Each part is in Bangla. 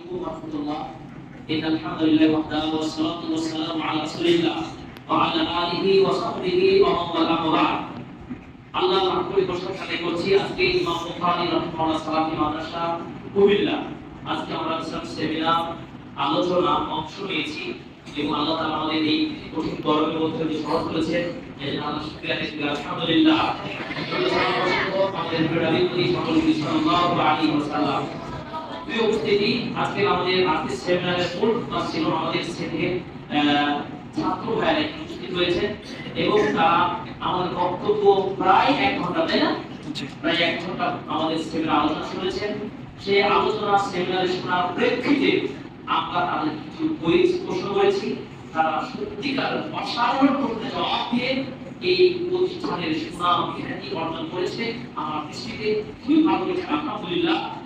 عليكم ورحمة الله إن الحمد لله وحده والصلاة والسلام على رسول الله وعلى آله وصحبه ومن والاه وبعد আল্লাহ রাব্বুল প্রশংসা আদায় করছি আজকে ইমাম বুখারী রাহিমাহুল্লাহ সালাফি মাদ্রাসা কুমিল্লা আজকে আমরা ইসলাম সেমিনার আলোচনা অংশ নিয়েছি এবং আল্লাহ তাআলা আমাদের এই কঠিন গরমের মধ্যে যে সহজ করেছে এই জন্য আল্লাহ শুকরিয়া আদায় করি আলহামদুলিল্লাহ আমাদের প্রিয় নবী সকল সাল্লাল্লাহু আলাইহি ওয়াসাল্লাম প্রিয় উপস্থিতি আজকে আমাদের আজকের সেমিনারের মূল ছিল আমাদের শ্রেণির ছাত্র ভাইরা উপস্থিত রয়েছে এবং তারা আমাদের বক্তব্য প্রায় এক ঘণ্টা তাই না? প্রায় এক ঘণ্টা আমাদের সেমিনার আলোচনা শুনেছেন। সেই আলোচনা সেমিনারে শোনার প্রেক্ষিতে আমরা তাদের কিছু বই প্রশ্ন করেছি। তারা সত্যিকার অসাধারণ প্রশ্নের জবাব দিয়ে এই প্রতিষ্ঠানের সুনাম খ্যাতি অর্জন করেছে। আমার দৃষ্টিতে খুবই ভালো লেগেছে। আলহামদুলিল্লাহ।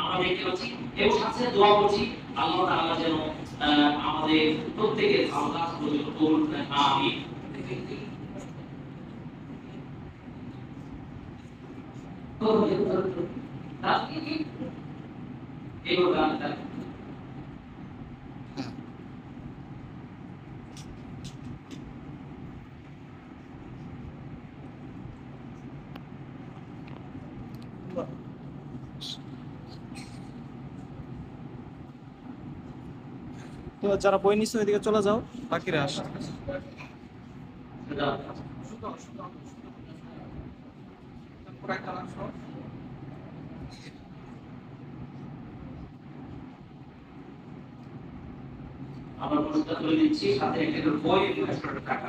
আমরা দেখতে পাচ্ছি। এবং সাথে দোয়া করছি, আল্লাহ তাআলা যেন আমাদের প্রত্যেকের ভালো কাজ পর্যন্ত কবুল করেন আমিন। এইভাবে আমরা যারা বই নিচ্ছে ওইদিকে চলে যাও, বাকিরা আস আমরা পুরস্কার তুলে দিচ্ছি সাথে একটা বই টাকা।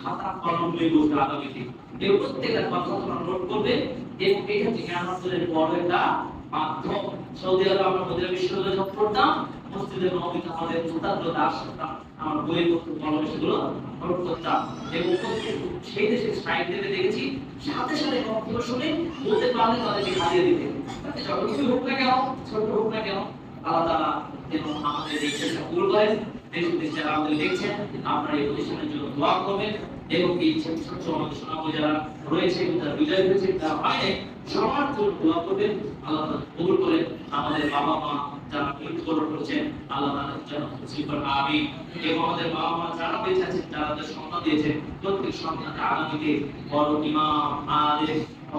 খাতা কলম নিয়ে বসবে আগামীতে এই প্রত্যেকটা কথা নোট করবে এবং এটা থেকে আমাদের বড় একটা মাধ্যম। সৌদি আরবে আমরা মদিনা বিশ্ববিদ্যালয়ে জব করতাম। মসজিদের নবীতে আমাদের মুতাদ্দত আসতাম আমার বইয়ের কলম সেগুলো নোট করতাম। এবং সেই দেশের সাহিত্যে দেখেছি, সাথে সাথে বক্তব্য শুনে বলতে পারলে তাদেরকে হারিয়ে দিতে। যত কিছু হোক না কেন ছোট হোক না কেন আমাদের এবং আমাদের বাবা মা যারা করেন এবং আমাদের বাবা মা যারা বেঁচে আছেন যারা তাদের সন্তান দিয়েছেন। প্রত্যেক সন্তানকে আগামীতে বড় ইমাম, আলেম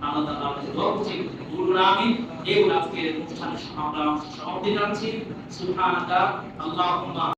তার আমাদের অনুষ্ঠানের আমরা